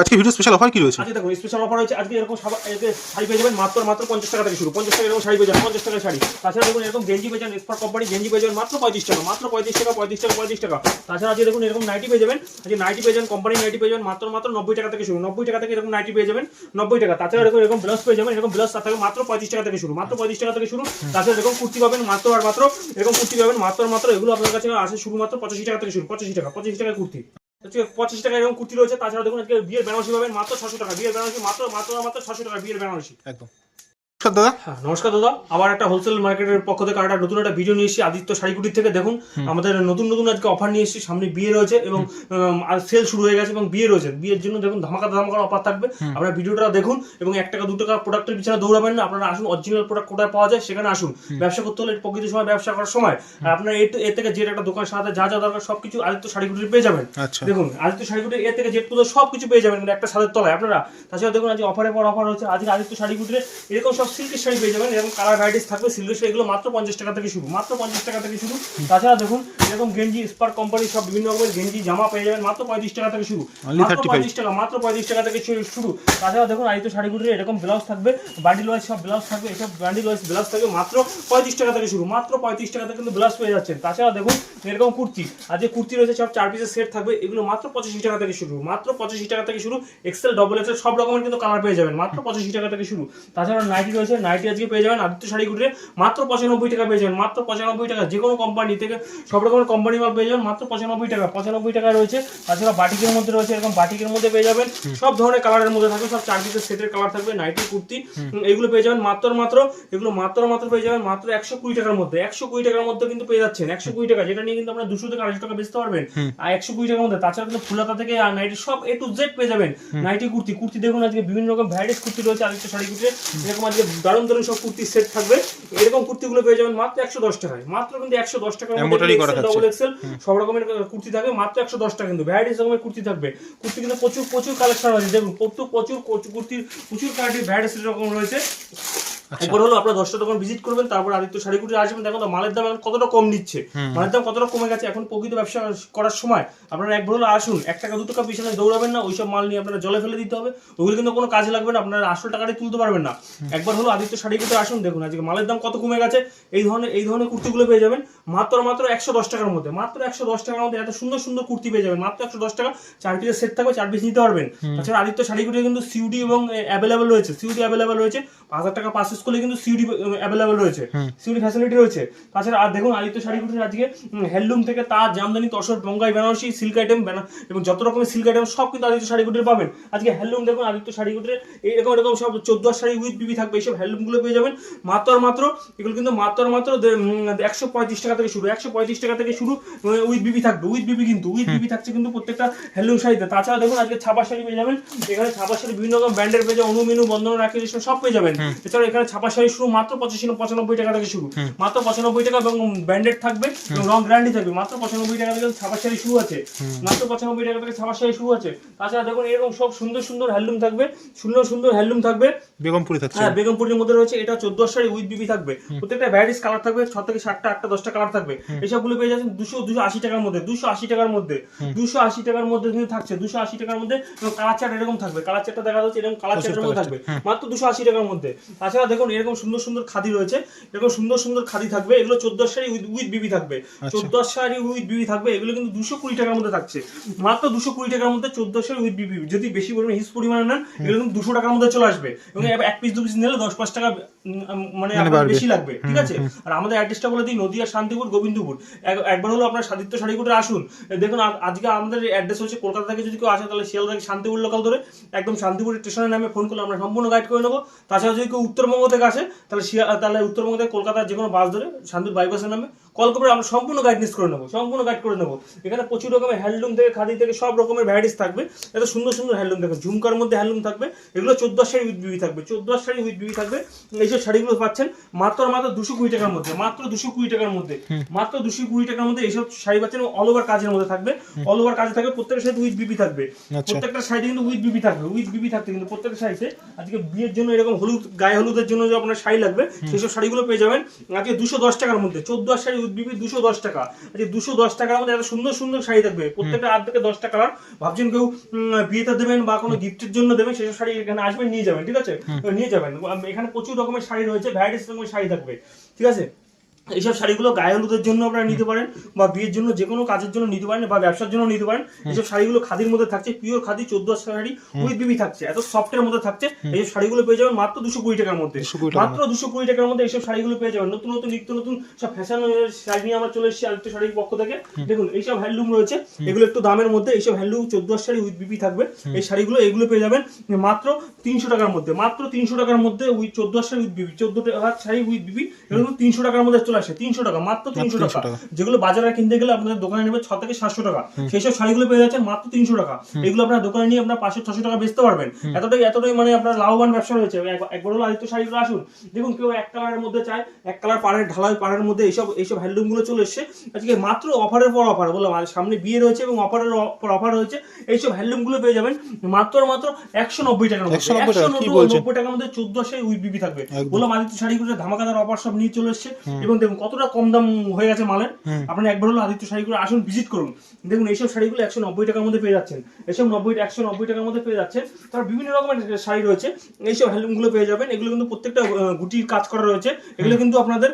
আজকে video special offer কি রয়েছে? আজকে দেখুন স্পেশাল অফার হচ্ছে আজকে এরকম একে শাড়ি পেয়ে যাবেন মাত্র মাত্র পঞ্চাশ টাকা থেকে শুরু। পঞ্চাশ টাকা এরকম শাড়ি পেয়ে যাবেন, পঞ্চাশ টাকা শাড়ি। তাছাড়া দেখুন, এরকম গেঞ্জি পেয়ে যাবেন স্পার কোম্পানি গেঞ্জি পেয়ে যাবেন, মাত্র পঁয়ত্রিশ টাকা, মাত্র পঁয়ত্রিশ টাকা পঁয়ত্রিশ টাকা পঁয়ত্রিশ টাকা। তাছাড়া আজকে দেখুন, এরকম নাইটি পেয়ে যাবেন, আজকে নাইটি পেয়ে যাবেন কোম্পানি নাইটি পেয়ে যাবেন, মাত্র মাত্র নব্বই টাকা থেকে শুরু। নব্বই টাকা থেকে এরকম নাইটি পেয়ে যাবেন, নব্বই টাকা। তাছাড়া এরকম এরকম ব্লাউজ পেয়ে যাবেন, এরকম ব্লাউজ থাকে মাত্র পঁয়ত্রিশ টাকা থেকে শুরু, মাত্র পঁয়ত্রিশ টাকা থেকে শুরু। তাছাড়া এরকম কুর্তি পাবেন, মাত্র আর মাত্র, এরকম কুর্তি পাবেন, মাত্র মাত্র, এগুলো আপনার কাছে আসে শুধুমাত্র পঁচাশি টাকা থেকে শুরু, পঁচাশি টাকা পঁচাশি টাকা কুর্তি। আজকে পঁচিশ টাকা এরকম কুর্তি রয়েছে, তাছাড়া দেখুন আজকে বিয়ের বেনারসি পাবেন মাত্র ছশো টাকা। বিয়ের বেনারসি মাত্র মাত্র মাত্র ছশো টাকা বিয়ের বেনারসি। একদম। দাদা। হ্যাঁ নমস্কার দাদা। আবার একটা হোলসেল মার্কেটের পক্ষ থেকে একটা নতুন একটা ভিডিও নিয়ে এসেছি আদিত্য শাড়িকুটির থেকে। দেখুন আমাদের নতুন নতুন আজকে অফার নিয়ে এসেছি। সামনে বিয়ে রয়েছে এবং সেল শুরু হয়ে গেছে এবং বিয়ে রয়েছে। বিয়ের জন্য দেখুন ধামাকা ধামাকা অফার থাকবে। আপনারা ভিডিওটা দেখুন এবং এক টাকা দু টাকা প্রোডাক্টের পিছনে দৌড়াবেন না। আপনারা আসুন অরিজিনাল প্রোডাক্ট কোথায় পাওয়া যায় সেখানে আসুন। ব্যবসা করতে হলে প্রকৃতির সময় ব্যবসা করার সময়। আর আপনারা এর থেকে যে একটা দোকান সাথে যা যা দরকার সবকিছু আদিত্য শাড়িকুটির পেয়ে যাবেন। আচ্ছা। দেখুন আদিত্য শাড়িকুটির এর থেকে জেট সব কিছু পেয়ে যাবেন। একটা ছাদের তলায় আপনারা। তাছাড়া দেখুন আজকে অফারের পর অফার হচ্ছে আজকে আদিত্য শাড়িকুটিরে এরকম সব সিল্কের শাড়ি পেয়ে যাবেন এরকম কালার ভ্যারাইটিস থাকবে সিল্কের শাড়ি এগুলো মাত্র পঞ্চাশ টাকা থেকে শুরু মাত্র পঞ্চাশ টাকা থেকে শুরু। তাছাড়া দেখুন এরকম গেঞ্জি স্পার কোম্পানি সব বিভিন্ন রকমের গেঞ্জি জামা পেয়ে যাবেন মাত্র পঁয়ত্রিশ টাকা থেকে শুরু। মাত্র পঁয়ত্রিশ টাকা মাত্র পঁয়ত্রিশ টাকা থেকে শুরু- তাছাড়া দেখুন আদিত্য শাড়িগুটির এরকম ব্লাউজ থাকবে বান্ডিল ওয়াইজ সব ব্লাউজ থাকবে এসব বান্ডিল ওয়াইজ ব্লাউজ থাকবে মাত্র পঁয়ত্রিশ টাকা থেকে শুরু মাত্র পঁয়ত্রিশ টাকা থেকে কিন্তু ব্লাউজ পেয়ে যাচ্ছেন। তাছাড়া দেখুন এরকম কুর্তি আর যে কুর্তি রয়েছে সব চার পিসের সেট থাকবে এগুলো মাত্র পঁচাশি টাকা থেকে শুরু মাত্র পঁচাশি টাকা থেকে শুরু এক্সেল ডবল এক্সেল সব রকমের কিন্তু কালার পেয়ে যাবেন মাত্র পঁচাশি টাকা থেকে শুরু। তাছাড়া নাইটি রয়েছে নাইটি আজকে পেয়ে যাবেন আদিত্য শাড়িগুটিরে মাত্র পঁচানব্বই টাকা পেয়ে যাবেন মাত্র পঁচানব্বই টাকা যে কোনো কোম্পানি থেকে সব রকমের কোম্পানি মাল পেয়ে যাবেন মাত্র পঁচানব্বই টাকা পঁচানব্বই টাকা রয়েছে তাছাড়া বাটিকের মধ্যে রয়েছে এরকম বাটিকের মধ্যে পেয়ে যাবেন সব ধরনের কালারের মধ্যে থাকবে সব চার পিসের সেটের কালার থাকবে নাইটি কুর্তি এগুলো পেয়ে যাবেন মাত্র মাত্র এগুলো মাত্র মাত্র পেয়ে যাবেন মাত্র একশো কুড়ি টাকার মধ্যে একশো কুড়ি টাকার মধ্যে কিন্তু পেয়ে যাচ্ছেন একশো কুড়ি টাকা যেটা নিয়ে কিন্তু আপনার দুশো থেকে আড়াইশো টাকা বেচতে পারবেন আর একশো কুড়ি টাকার মধ্যে তাছাড়া কিন্তু ফুলাতা থেকে আর নাইটি সব এ টু জেড পেয়ে যাবেন নাইটি কুর্তি কুর্তি দেখুন আজকে বিভিন্ন রকম ভ্যারাইটিস কুর্তি রয়েছে আদিত্য শাড়ি কুর্তি এরকম আজকে দারুণ দারুণ সব কুর্তির সেট থাকবে। এরকম কুর্তিগুলো পেয়ে যাবেন মাত্র একশো দশ টাকায়। মাত্র কিন্তু একশো দশ টাকার। ডবল এক্সেল সব রকমের কুর্তি থাকবে। মাত্র একশো দশ টাকা কিন্তু। ভ্যারাইটিস রকমের কুর্তি থাকবে। কুর্তি কিন্তু প্রচুর প্রচুর কালেকশন আছে দেখুন প্রচুর প্রচুর কুর্তির প্রচুর কালারের ভ্যারাইটিস রকম রয়েছে। একবার হলো আপনার দশটা দোকান ভিজিট করবেন তারপর আদিত্য শাড়ি কুটি আসবেন দেখুন তো মালের দাম এখন কতটা কম নিচ্ছে। মালের দাম কতটা কমে গেছে? এখন প্রকৃত ব্যবসা করার সময় আপনারা একবার হলো আসুন এক টাকা দু টাকা পিছনে দৌড়াবেন না ওইসব মাল নিয়ে আপনারা জলে ফেলে দিতে হবে। ওগুলো কিন্তু কোনো কাজে লাগবে না আপনারা আসল টাকাটাই তুলতে পারবেন না। একবার হলো আদিত্য শাড়ি কুটি আসুন দেখুন আজকে মালের দাম কত কমে গেছে। এই ধরনের এই ধরনের কুর্তিগুলো পেয়ে যাবেন মাত্র মাত্র একশো দশ টাকার মধ্যে। মাত্র একশো দশ টাকার মধ্যে এত সুন্দর সুন্দর কুর্তি পেয়ে যাবেন। মাত্র একশো দশ টাকা চার পিসের সেট থাকবে চার পিস নিতে পারবেন। তাছাড়া আদিত্য শাড়ি কুটি কিন্তু সিউডি এবং অ্যাভেলেবেল রয়েছে। সিউডি অ্যাভেলেবেল রয়েছে পাঁচ হাজার টাকা পাঁচ করলে কিন্তু সিউডি অ্যাভেলেবেল রয়েছে। সিউডি ফ্যাসিলিটি রয়েছে। তাছাড়া আর দেখুন আদিত্য শাড়ি কুটির আজকে হ্যান্ডলুম থেকে তার জামদানি তসর বঙ্গাই বেনারসি সিল্ক আইটেম এবং যত রকমের সিল্ক আইটেম সব কিন্তু আদিত্য শাড়ি কুটির পাবেন। আজকে হ্যান্ডলুম দেখুন আদিত্য শাড়ি কুটির এরকম এরকম সব চোদ্দ শাড়ি উইথ বিবি থাকবে এইসব হ্যান্ডলুমগুলো পেয়ে যাবেন। মাত্র মাত্র এগুলো কিন্তু মাত্র মাত্র একশো পঁয়ত্রিশ টাকা থেকে শুরু একশো পঁয়ত্রিশ টাকা থেকে শুরু উইথ বিবি থাকবে উইথ বিবি কিন্তু উইথ বিবি থাকছে কিন্তু প্রত্যেকটা হ্যান্ডলুম শাড়িতে। তাছাড়া দেখুন আজকে ছাপা শাড়ি পেয়ে যাবেন এখানে ছাপা শাড়ি বিভিন্ন রকম ব্র্যান্ডের পেয়ে যাবেন অনুমিনু বন্ধন রাখি সব পেয়ে যাবেন। এছাড়া এখানে ছাপা শাড়ি শুরু মাত্র পঁচাশি পঁচানব্বই টাকা থেকে শুরু। মাত্র পঁচানব্বই টাকা এবং ব্র্যান্ডেড থাকবে এবং রং গ্যারান্টি থাকবে। মাত্র পঁচানব্বই টাকা থেকে ছাপা শাড়ি শুরু আছে। মাত্র পঁচানব্বই টাকা থেকে ছাপা শাড়ি শুরু আছে। তাছাড়া দেখুন এরকম সব সুন্দর সুন্দর হ্যান্ডলুম থাকবে। সুন্দর সুন্দর হ্যান্ডলুম থাকবে। বেগমপুরি থাকছে। হ্যাঁ বেগমপুরের মধ্যে রয়েছে। এটা চোদ্দ শাড়ি উইথ বিবি থাকবে। প্রত্যেকটা ভ্যারাইটিস কালার থাকবে। ছ থেকে সাতটা আটটা দশটা কালার থাকবে। এসবগুলো পেয়ে যাচ্ছেন দুশো দুশো আশি টাকার মধ্যে দুশো আশি টাকার মধ্যে। দুশো আশি টাকার মধ্যে কিন্তু থাকছে। দুশো আশি টাকার মধ্যে এবং কালার চার্ট এরকম থাকবে। কালার চার্টটা দেখা যাচ্ছে এরকম কালার চার্টের মধ্যে থাকবে। মাত্র দুশো আশি টাকার মধ্যে। তাছাড়া দেখুন এরকম সুন্দর সুন্দর খাদি রয়েছে এরকম সুন্দর সুন্দর খাদি থাকবে এগুলো চোদ্দ শাড়ি উইথ বিবি থাকবে। চোদ্দ শাড়ি উইথ বিবি থাকবে এগুলো কিন্তু দুশো কুড়ি টাকার মধ্যে থাকছে। মাত্র দুশো কুড়ি টাকার মধ্যে চোদ্দ শাড়ি উইথ বিবি যদি বেশি পরিমাণে হিস পরিমাণে নেন এগুলো কিন্তু দুশো টাকার মধ্যে চলে আসবে। এবং এক পিস দু পিস নিলে দশ পাঁচ টাকা মানে আপনার বেশি লাগবে ঠিক আছে? আর আমাদের অ্যাড্রেসটা বলে দিই নদিয়া শান্তিপুর গোবিন্দপুর। একবার হলো আপনার সাদিত্য শাড়িগুটে আসুন। দেখুন আজকে আমাদের অ্যাড্রেস হচ্ছে কলকাতা থেকে যদি কেউ আসে তাহলে শিয়ালদা থেকে শান্তিপুর লোকাল ধরে একদম শান্তিপুর স্টেশনের নামে ফোন করলে আমরা সম্পূর্ণ গাইড করে নেব। তাছাড়া যদি কেউ উত্তরবঙ্গ থেকে আসে তাহলে তাহলে উত্তরবঙ্গ থেকে কলকাতার যে কোনো বাস ধরে শান্তির বাইপাসের নামে। কল করে আমরা সম্পূর্ণ গাইডনেস করে নেব সম্পূর্ণ গাইড করে নেব। এখানে প্রচুর রকমের হ্যান্ডলুম থেকে খাদি থেকে সব রকমের ভ্যারাইটিস থাকবে। এত সুন্দর সুন্দর হ্যান্ডলুম দেখুন ঝুমকার মধ্যে হ্যান্ডলুম থাকবে। এগুলো চোদ্দ শাড়ি উইথ বিবি থাকবে চোদ্দ শাড়ি উইথ বিবি থাকবে। এইসব শাড়িগুলো পাচ্ছেন মাত্র মাত্র দুশো কুড়ি টাকার মধ্যে মাত্র দুশো কুড়ি টাকার মধ্যে মাত্র দুশো কুড়ি টাকার মধ্যে এইসব শাড়ি পাচ্ছেন অল ওভার কাজের মধ্যে থাকবে। অল ওভার কাজে থাকবে প্রত্যেকটা শাড়ি উইথ বিবি থাকবে। আচ্ছা। প্রত্যেকটা শাড়ি কিন্তু উইথ বিবি থাকবে উইথ বিবি থাকবে কিন্তু প্রত্যেকটা শাড়িতে আজকে বিয়ের জন্য এরকম হলুদ গায়ে হলুদের জন্য যে আপনার শাড়ি লাগবে সেই সব শাড়িগুলো পেয়ে যাবেন। আজকে দুশো দশ টাকার মধ্যে চোদ্দ শাড়ি উদ্বিপি দুশো দশ টাকা। আচ্ছা দুশো দশ টাকার মধ্যে একটা সুন্দর সুন্দর শাড়ি থাকবে। প্রত্যেকটা আট থেকে দশটা কালার ভাবছেন কেউ বিয়েতে দেবেন বা কোনো গিফটের জন্য দেবেন সেসব শাড়ি এখানে আসবেন নিয়ে যাবেন ঠিক আছে? নিয়ে যাবেন। এখানে প্রচুর রকমের শাড়ি রয়েছে ভ্যারাইটিস রকমের শাড়ি থাকবে ঠিক আছে? এইসব শাড়িগুলো গায়ে হলুদের জন্য আপনারা নিতে পারেন বা বিয়ের জন্য যে কোনো কাজের জন্য নিতে পারেন বা ব্যবসার জন্য নিতে পারেন এইসব শাড়িগুলো খাদির মধ্যে থাকছে পিওর খাদি চোদ্দ শাড়ি উইথ বিবি থাকছে এত সফটের মধ্যে থাকছে এইসব শাড়িগুলো পেয়ে যাবেন মাত্র দুশো কুড়ি টাকার মধ্যে। মাত্র দুশো কুড়ি টাকার মধ্যে এইসব শাড়িগুলো পেয়ে যাবেন। নতুন নতুন নিত্য নতুন সব ফ্যাশন শাড়ি নিয়ে আমরা চলে এসেছি আরেকটা শাড়ির পক্ষ থেকে। দেখুন এইসব হ্যান্ডলুম রয়েছে এগুলো একটু দামের মধ্যে এইসব হ্যান্ডলুম চোদ্দ শাড়ি উইথ বিবি থাকবে। এই শাড়িগুলো এগুলো পেয়ে যাবেন মাত্র তিনশো টাকার মধ্যে মাত্র তিনশো টাকার মধ্যে উইথ চোদ্দ শাড়ি উইথ বিবি চোদ্দ শাড়ি উইথ বিবি এগুলো তিনশো টাকার মধ্যে চলে আসে তিনশো টাকা মাত্র তিনশো টাকা। যেগুলো বাজারে কিনতে গেলে আপনাদের দোকানে নেবে ছ থেকে সাতশো টাকা। সেই সব শাড়িগুলো পেয়ে যাচ্ছেন মাত্র তিনশো টাকা। এগুলো আপনার দোকানে নিয়ে আপনার পাঁচশো ছশো টাকা বেচতে পারবেন। এতটাই এতটাই মানে আপনার লাভবান ব্যবসা রয়েছে। একবার হলো আদিত্য শাড়িগুলো আসুন। দেখুন কেউ এক কালারের মধ্যে চায় এক কালার পাড়ের ঢালাই পাড়ের মধ্যে এইসব এইসব হ্যান্ডলুমগুলো চলে এসছে। আজকে মাত্র অফারের পর অফার বললাম সামনে বিয়ে রয়েছে এবং অফারের পর অফার রয়েছে। এইসব হ্যান্ডলুমগুলো পেয়ে যাবেন মাত্র মাত্র একশো নব্বই টাকার মধ্যে। 190 টাকা, কি একশো নব্বই টাকার মধ্যে চোদ্দ শাড়ি থাকবে। বললাম আদিত্য শাড়িগুলো ধামাকাদার অফার সব নিয়ে চলে এসছে এবং দেখুন কতটা কম দাম হয়ে গেছে মালের? আপনারা একবার হলো আদিত্য শাড়িগুলো আসুন ভিজিট করুন। দেখুন এইসব শাড়িগুলো একশো নব্বই টাকার মধ্যে পেয়ে যাচ্ছেন। এইসব নব্বই একশো নব্বই টাকার মধ্যে পেয়ে যাচ্ছেন। তার বিভিন্ন রকমের শাড়ি রয়েছে। এইসব হ্যান্ডলুমগুলো পেয়ে যাবেন। এগুলো কিন্তু প্রত্যেকটা গুটির কাজ করা রয়েছে। এগুলো কিন্তু আপনাদের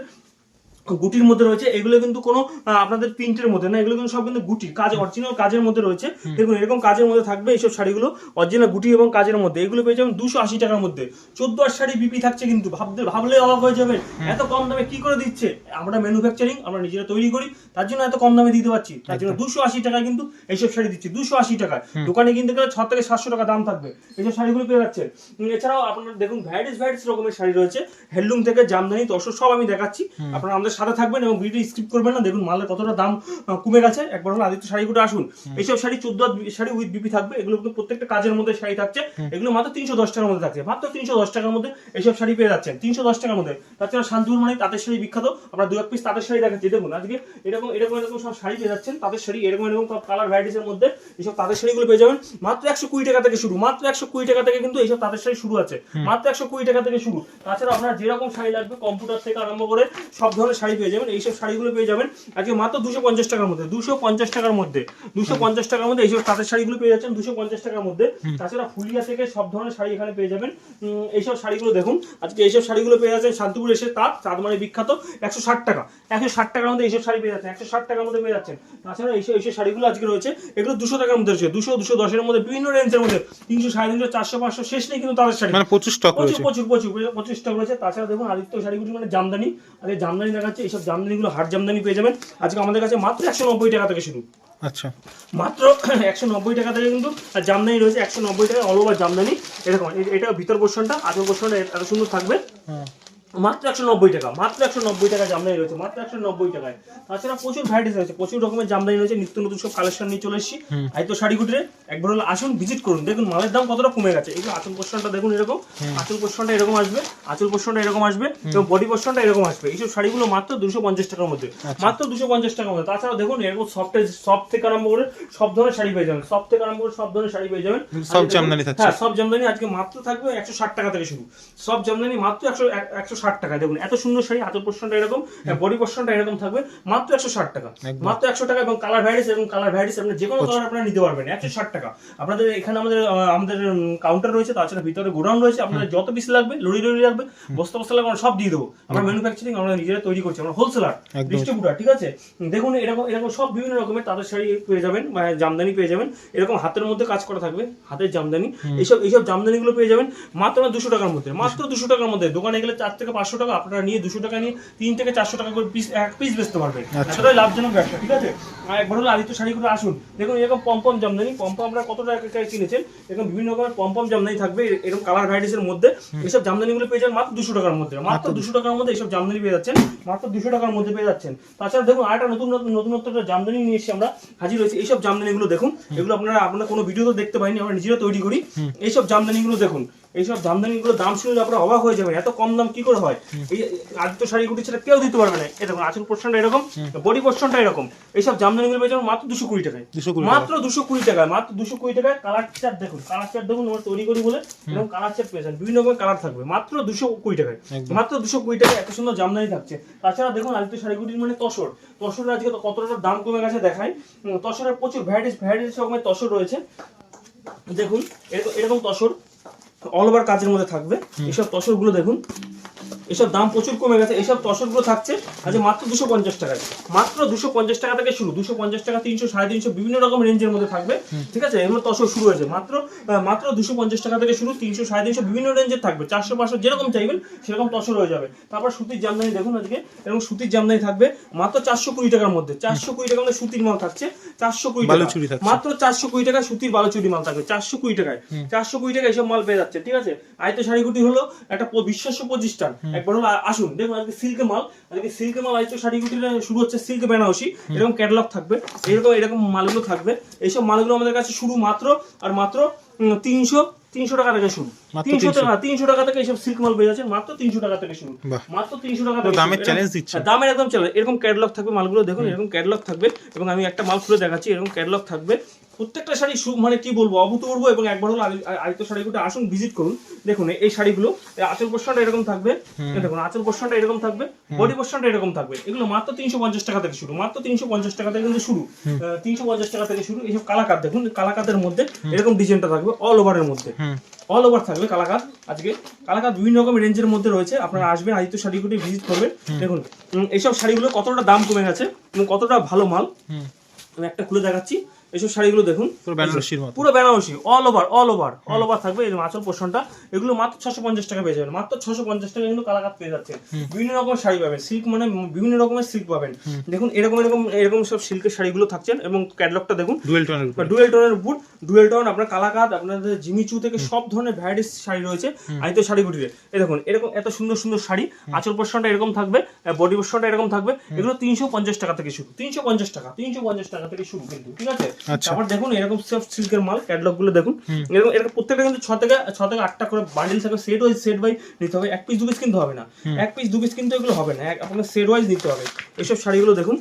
গুটির মধ্যে রয়েছে এগুলো কিন্তু কোনো আপনাদের প্রিন্টের মধ্যে না এগুলো কিন্তু সব কিন্তু গুটি কাজ অরিজিনাল কাজের মধ্যে রয়েছে। দেখুন এরকম কাজের মধ্যে থাকবে এইসব শাড়িগুলো অরিজিনাল গুটি এবং কাজের মধ্যে। এগুলো পেয়ে যাবেন দুশো আশি টাকার মধ্যে। চোদ্দ আর শাড়ি বিপি থাকছে কিন্তু ভাবতে ভাবলে অবাক হয়ে যাবেন। এত কম দামে কি করে দিচ্ছে? আমরা ম্যানুফ্যাকচারিং আমরা নিজেরা তৈরি করি তার জন্য এত কম দামে দিতে পারছি। তার জন্য দুশো আশি টাকায় কিন্তু এইসব শাড়ি দিচ্ছি দুশো আশি টাকায়। দোকানে কিনতে গেলে ছ থেকে সাতশো টাকা দাম থাকবে। এইসব শাড়িগুলো পেয়ে যাচ্ছেন। উম, এছাড়াও আপনারা দেখুন ভ্যারাইটিস ভ্যারাইটিস রকমের শাড়ি রয়েছে। হ্যান্ডলুম থেকে জামদানি তসর সব আমি দেখাচ্ছি। আপনারা আমাদের সাথে থাকবেন এবং ভিডিও স্কিপ করবেন না। দেখুন মালের কতটা দাম কমে গেছে। একবার হলো আদিত্য শাড়িগুলো আসুন। এইসব শাড়ি চোদ্দ শাড়ি উইথ বিপি থাকবে। এগুলো কিন্তু প্রত্যেকটা কাজের মধ্যে শাড়ি থাকছে। এগুলো মাত্র তিনশো দশ টাকার মধ্যে থাকছে। মাত্র তিনশো দশ টাকার মধ্যে এইসব শাড়ি পেয়ে যাচ্ছেন। তিনশো দশ টাকার মধ্যে। তাছাড়া শান্তিপুর মানে তাঁতের শাড়ি বিখ্যাত। আমরা দু এক পিস তাঁতের শাড়ি দেখাচ্ছি দেখুন আজকে এরকম এরকম এরকম সব শাড়ি পেয়ে যাচ্ছেন। তাঁতের শাড়ি এরকম এরকম সব কালার ভ্যারাইটিসের মধ্যে এইসব তাঁতের শাড়িগুলো পেয়ে যাবেন। মাত্র একশো কুড়ি টাকা থেকে শুরু। মাত্র একশো কুড়ি টাকা থেকে কিন্তু এইসব তাঁতের শাড়ি শুরু আছে। মাত্র একশো কুড়ি টাকা থেকে শুরু। তাছাড়া আপনার যেরকম শাড়ি লাগবে কম্পিউটার থেকে আরম্ভ করে সব ধরনের শাড়ি পেয়ে যাবেন এইসব শাড়িগুলো পেয়ে যাবেন। আজকে মাত্র দুশো পঞ্চাশ টাকার মধ্যে দুশো পঞ্চাশ টাকার মধ্যে দুশো পঞ্চাশ টাকার মধ্যে এইসব তাঁতের শাড়িগুলো পেয়ে যাচ্ছেন দুশো পঞ্চাশ টাকার মধ্যে। তাছাড়া ফুলিয়া থেকে সব ধরনের শাড়ি এখানে পেয়ে যাবেন। এইসব শাড়িগুলো দেখুন আজকে এইসব শাড়িগুলো পেয়ে যাচ্ছেন শান্তিপুর এসে তাঁত চাঁদ মানে বিখ্যাত একশো ষাট টাকা। একশো ষাট টাকার মধ্যে এইসব শাড়ি পেয়ে যাচ্ছেন একশো ষাট টাকার মধ্যে পেয়ে যাচ্ছেন। তাছাড়া এইসব এইসব শাড়িগুলো আজকে রয়েছে এগুলো দুশো টাকার মধ্যে রয়েছে দুশো দুশো দশের মধ্যে বিভিন্ন রেঞ্জের মধ্যে তিনশো সাড়ে তিনশো চারশো পাঁচশো শেষ নেই কিন্তু তাদের শাড়ি। মানে প্রচুর স্টক প্রচুর রয়েছে। প্রচুর প্রচুর প্রচুর স্টক রয়েছে। তাছাড়া দেখুন আদিত্য শাড়িগুলি মানে জামদানি আজকে জামদানি দেখাচ্ছে এইসব জামদানিগুলো হাট জামদানি পেয়ে যাবেন। আজকে আমাদের কাছে মাত্র একশো নব্বই টাকা থেকে শুরু। আচ্ছা। মাত্র একশো নব্বই টাকা থেকে কিন্তু আর জামদানি রয়েছে একশো নব্বই টাকা অল ওভার জামদানি। এরকম এটা ভিতর পোর্শনটা আগের পোর্শনটা এত সুন্দর থাকবে। হ্যাঁ। মাত্র একশো নব্বই টাকা মাত্র একশো নব্বই টাকা জামদানি রয়েছে মাত্র একশো নব্বই টাকায়। তাছাড়া প্রচুর ভ্যারাইটিস রয়েছে প্রচুর রকমের জামদানি রয়েছে নিত্য নতুন সব কালেকশন নিয়ে চলে এসেছি। এই তো শাড়ি কুটিরে একবার হলে আসুন ভিজিট করুন। দেখুন মালের দাম কতটা কমে গেছে। এই যে আঁচল পোর্শনটা দেখুন এরকম আঁচল পোর্শনটা এরকম আসবে আঁচল পোর্শনটা এরকম আসবে এবং বডি পোর্শনটা এরকম আসবে। এইসব শাড়িগুলো মাত্র দুশো পঞ্চাশ টাকার মধ্যে মাত্র দুশো পঞ্চাশ টাকার মধ্যে। তাছাড়া দেখুন এরকম সফট সফট থেকে আরম্ভ করে সব ধরনের শাড়ি পেয়ে যাবেন। সফট থেকে আরম্ভ করে সব ধরনের শাড়ি পেয়ে যাবেন। সব জামদানি হ্যাঁ সব জামদানি আজকে মাত্র থাকবে একশো ষাট টাকা থেকে শুরু। সব জামদানি মাত্র একশো একশো ষাট টাকা। দেখুন এত সুন্দর শাড়ি হাতের পোর্শনটা এরকম বডি পোর্শনটা এরকম থাকবে মাত্র একশো ষাট টাকা। মাত্র একশো টাকা এবং কালার ভ্যারিস এবং কালার ভ্যারিস আপনি যে কোনো কালার আপনারা নিতে পারবেন একশো ষাট টাকা। আপনাদের এখানে আমাদের আমাদের কাউন্টার রয়েছে তাছাড়া ভিতরে গোডাউন রয়েছে আপনাদের যত পিস লাগবে লড়ি লড়ি লাগবে বস্তা বস্তা লাগবে আমরা সব দিয়ে দেবো। আমরা ম্যানুফ্যাকচারিং আমরা নিজেরা তৈরি করছি আমরা হোলসেলার ডিস্ট্রিবিউটার ঠিক আছে? দেখুন এরকম এরকম সব বিভিন্ন রকমের তাদের শাড়ি পেয়ে যাবেন জামদানি পেয়ে যাবেন এরকম হাতের মধ্যে কাজ করা থাকবে হাতের জামদানি এইসব এইসব জামদানিগুলো পেয়ে যাবেন মাত্র দুশো টাকার মধ্যে মাত্র দুশো টাকার মধ্যে দোকানে গেলে চার থেকে পাঁচশো টাকা আপনারা নিয়ে দুশো টাকা নিয়ে তিন থেকে চারশো টাকা করে পিস এক পিস বেচতে পারবেন। আচ্ছা। এতটাই লাভজনক ব্যবসা ঠিক আছে? আর একবার হলো আদিত্য শাড়িগুলো আসুন। দেখুন এরকম পম্পম জামদানি পম্পম আপনারা কত টাকা কিনেছেন? এরকম বিভিন্ন রকমের পম্পম জামদানি থাকবে এরকম কালার ভ্যারাইটিস এর মধ্যে। এইসব জামদানিগুলো পেয়ে যাবেন মাত্র দুশো টাকার মধ্যে। মাত্র দুশো টাকার মধ্যে এইসব জামদানি পেয়ে যাচ্ছেন মাত্র দুশো টাকার মধ্যে পেয়ে যাচ্ছেন। তাছাড়া দেখুন আরেকটা নতুন নতুন নতুনত্ব একটা জামদানি নিয়ে এসে আমরা হাজির হয়েছি। এইসব জামদানিগুলো দেখুন এগুলো আপনারা আপনারা কোনো ভিডিও তো দেখতে পাইনি আমরা নিজেরা তৈরি করি। এইসব জামদানিগুলো দেখুন এইসব জামদানিগুলো দাম শুনলে আপনারা অবাক হয়ে যাবেন এত কম দাম কি করে হয়? এই আদিত্য শাড়ি গুটি সেটা কেউ দিতে পারবে না। এরকম আচল পোর্শনটা এরকম বডি পোর্শনটা এরকম। এইসব জামদানি জামদানিগুলো পেয়ে যাবেন মাত্র দুশো কুড়ি টাকায়। মাত্র দুশো কুড়ি টাকায় মাত্র দুশো কুড়ি টাকায় কালার চার্ট দেখুন কালার চার্ট দেখুন আমরা তৈরি করি বলে এরকম কালার চার্ট পেয়েছেন বিভিন্ন রকমের কালার থাকবে মাত্র দুশো কুড়ি টাকায়। মাত্র দুশো কুড়ি টাকায় এত সুন্দর জামদানি থাকছে। তাছাড়া দেখুন আদিত্য শাড়িগুটির মানে তসর। তসরের আজকে কতটা দাম কমে গেছে দেখায় তসরের প্রচুর ভ্যারাইটিস ভ্যারাইটিস রকমের তসর রয়েছে। দেখুন এরকম এরকম তসর। অল ওভার কাজের মধ্যে থাকবে। এইসব তসরগুলো দেখুন। এসব দাম প্রচুর কমে গেছে এইসব তসরগুলো থাকছে আজ মাত্র দুশো পঞ্চাশ টাকায়। মাত্র দুশো পঞ্চাশ টাকা থেকে শুরু দুশো পঞ্চাশ টাকা তিনশো সাড়ে তিনশো বিভিন্ন রকম রেঞ্জের মধ্যে থাকবে ঠিক আছে? এর মধ্যে তসর শুরু হয়েছে। মাত্র মাত্র দুশো পঞ্চাশ টাকা থেকে শুরু তিনশো সাড়ে তিনশো বিভিন্ন রেঞ্জের থাকবে। চারশো পাঁচশো যেরকম চাইবেন সেরকম তসর হয়ে যাবে। তারপর সুতির জামদানি দেখুন আজকে এরকম সুতির জামদানি থাকবে মাত্র চারশো কুড়ি টাকার মধ্যে। চারশো কুড়ি টাকার মধ্যে সুতির মাল থাকছে চারশো কুড়ি টাকা। মাত্র চারশো কুড়ি টাকায় সুতির বালুচুরি মাল থাকবে চারশো কুড়ি টাকায়। চারশো কুড়ি টাকায় এসব মাল পেয়ে যাচ্ছে ঠিক আছে? আয়তো শাড়িগুটি হলো একটা বিশ্বাস্য প্রতিষ্ঠান একবার আসুন। দেখুন আজকে সিল্কে মাল আজকে সিল্কে মাল আজকে শাড়িগুটিটা শুরু হচ্ছে সিল্ক বেনারসি। এরকম ক্যাটালগ থাকবে। এরকম এরকম মালগুলো থাকবে। এইসব মালগুলো আমাদের কাছে শুরু মাত্র আর মাত্র তিনশো তিনশো টাকা থেকে শুরু। তিনশো টাকা তিনশো টাকা থেকে এইসব সিল্ক মাল পেয়ে যাচ্ছে মাত্র তিনশো টাকা থেকে শুরু। মাত্র তিনশো টাকা দামের শুরু। দিচ্ছে। হ্যাঁ, দামের একদম চ্যালেঞ্জ এরকম ক্যাটালগ থাকবে মালগুলো দেখুন এরকম ক্যাটালগ থাকবে এবং আমি একটা মাল খুলে দেখাচ্ছি এরকম ক্যাটালগ থাকবে। প্রত্যেকটা শাড়ি মানে কি বলব অভূতপূর্ব এবং একবার হলো আদি- আদিত্য শাড়িগুলো আসুন ভিজিট করুন। দেখুন এই শাড়িগুলো আঁচল পোর্শনটা এরকম থাকবে। দেখুন আঁচল পোর্শনটা এরকম থাকবে বডি পোর্শনটা এরকম থাকবে। এগুলো মাত্র তিনশো পঞ্চাশ টাকা থেকে শুরু মাত্র তিনশো পঞ্চাশ টাকা থেকে কিন্তু শুরু। তিনশো পঞ্চাশ টাকা থেকে শুরু। এইসব কালাকার দেখুন কালাকাতের মধ্যে এরকম ডিজাইনটা থাকবে অল ওভারের মধ্যে। অল ওভার থাকবে কালাকাত আজকে। কালাকাত বিভিন্ন রকম রেঞ্জের মধ্যে রয়েছে আপনারা আসবেন আদিত্য শাড়িগুলি ভিজিট করবেন। দেখুন এইসব শাড়িগুলো কতটা দাম কমে গেছে এবং কতটা ভালো মাল। আমি একটা খুলে দেখাচ্ছি। এইসব শাড়িগুলো দেখুন। পুরো বেনারসির মতো। পুরো Banarasi all over all over all over থাকবে। এই মাছল পোর্শনটা এগুলো মাত্র ছশো পঞ্চাশ টাকা পেয়ে যাবেন। মাত্র ছশো পঞ্চাশ টাকা কিন্তু কালাকাত পেয়ে যাচ্ছে। বিভিন্ন রকমের শাড়ি পাবেন। সিল্ক মানে বিভিন্ন রকমের সিল্ক পাবেন। দেখুন এরকম এরকম এরকম সব সিল্কের শাড়িগুলো থাকছেন এবং ক্যাটলগটা দেখুন। ডুয়েল টোনের ডুয়েল টোনের বুট ডুয়েল টোন আপনার কালাকাত আপনাদের জিমিচু থেকে সব ধরনের ভ্যারাইটিস শাড়ি রয়েছে। আইত শাড়িগুটিতে এই দেখুন এরকম এত সুন্দর সুন্দর শাড়ি। আঁচল পোর্শনটা এরকম থাকবে বডি পোর্শনটা এরকম থাকবে। এগুলো তিনশো পঞ্চাশ টাকা থেকে শুরু। তিনশো পঞ্চাশ টাকা তিনশো পঞ্চাশ টাকা থেকে শুরু কিন্তু ঠিক আছে। তারপর দেখুন এরকম সব সিল্কের মাল ক্যাটলগগুলো দেখুন। এরকম এরকম প্রত্যেকটা কিন্তু ছ থেকে ছ থেকে আটটা করে বান্ডিল থাকে সেট ওয়াইজ সেট বাই নিতে হবে। এক পিস দু পিস কিন্তু হবে না। এক পিস দু পিস কিন্তু এগুলো হবে না। আপনাকে সেট ওয়াইজ নিতে হবে। এইসব শাড়িগুলো দেখুন।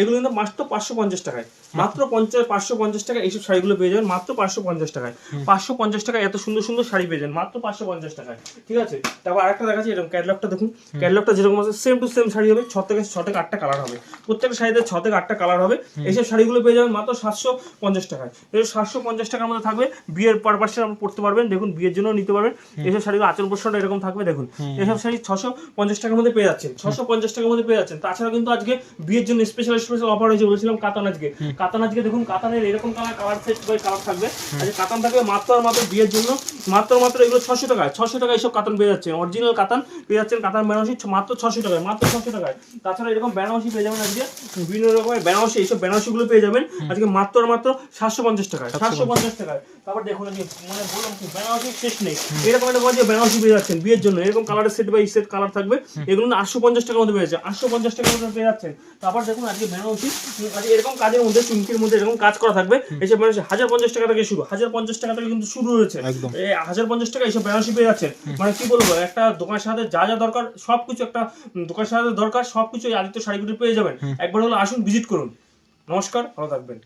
এগুলো কিন্তু মাত্র পাঁচশো পঞ্চাশ টাকায়। মাত্র পঞ্চাশ পাঁচশো পঞ্চাশ টাকা এইসব শাড়িগুলো পেয়ে যাবেন মাত্র পাঁচশো পঞ্চাশ টাকায়। পাঁচশো পঞ্চাশ টাকায় এত সুন্দর সুন্দর শাড়ি পেয়ে যাবেন মাত্র পাঁচশো পঞ্চাশ টাকায়। ঠিক আছে? তারপর আরেকটা দেখাচ্ছি এরকম ক্যাটলগটা দেখুন। ক্যাটলগটা যেরকম আছে সেম টু সেম শাড়ি হবে ছ থেকে ছ থেকে আটটা কালার হবে। প্রত্যেকটা শাড়িতে ছ থেকে আটটা কালার হবে। এইসব শাড়িগুলো পেয়ে যাবেন মাত্র সাতশো পঞ্চাশ টাকায়। এই সাতশো পঞ্চাশ টাকার মধ্যে থাকবে বিয়ের পারপাসে আপনি পড়তে পারবেন দেখুন বিয়ের জন্য নিতে পারবেন। এইসব শাড়িগুলো আচল পোষণটা এরকম থাকবে দেখুন। এইসব শাড়ি ছশো পঞ্চাশ টাকার মধ্যে পেয়ে যাচ্ছেন ছশো পঞ্চাশ টাকার মধ্যে পেয়ে যাচ্ছেন। তাছাড়া কিন্তু আজকে বিয়ের জন্য স্পেশাল স্পেশাল অফার হয়েছে বলেছিলাম কাতান আজকে। কাতান আজকে দেখুন কাতানের এরকম colour colour set by colour থাকবে। আজকে কাতান থাকবে মাত্র আর মাত্র বিয়ের জন্য মাত্র মাত্র এগুলো ছশো টাকায় ছশো টাকায় এইসব কাতান পেয়ে যাচ্ছেন। অরিজিনাল কাতান পেয়ে যাচ্ছেন কাতান বেনারসি মাত্র ছশো টাকায় মাত্র ছশো টাকায়। তাছাড়া এরকম বেনারসি পেয়ে যাবেন আজকে বিভিন্ন রকমের বেনারসি এইসব বেনারসি গুলো পেয়ে যাবেন। আজকে মাত্র আর মাত্র সাতশো পঞ্চাশ টাকায় সাতশো পঞ্চাশ। টাকায়। তারপর দেখুন আজকে মানে বললাম কি বেনারসি শেষ নেই। এরকম একটা বেনারসি পেয়ে যাচ্ছেন বিয়ের জন্য এরকম কালারের সেট বাই সেট কালার থাকবে এগুলো আটশো পঞ্চাশ টাকার মধ্যে পেয়ে যাচ্ছে আটশো পঞ্চাশ টাকার মধ্যে পেয়ে যাচ্ছেন। তারপর দেখুন আজকে আজকে এরকম কাজের মধ্যে চুমকির মধ্যে এরকম কাজ করা থাকবে। এইসব বেনারসি হাজার পঞ্চাশ টাকা থেকে শুরু হাজার পঞ্চাশ টাকা থেকে কিন্তু শুরু হয়েছে। এই হাজার পঞ্চাশ টাকা এইসব বেনারসি পেয়ে যাচ্ছে। মানে কি বলব একটা দোকানের সাথে যা যা দরকার সবকিছু একটা দোকানের সাথে দরকার সবকিছু আদিত্য শাড়িগুলি পেয়ে যাবেন। একবার হলো আসুন ভিজিট করুন। নমস্কার ভালো থাকবেন।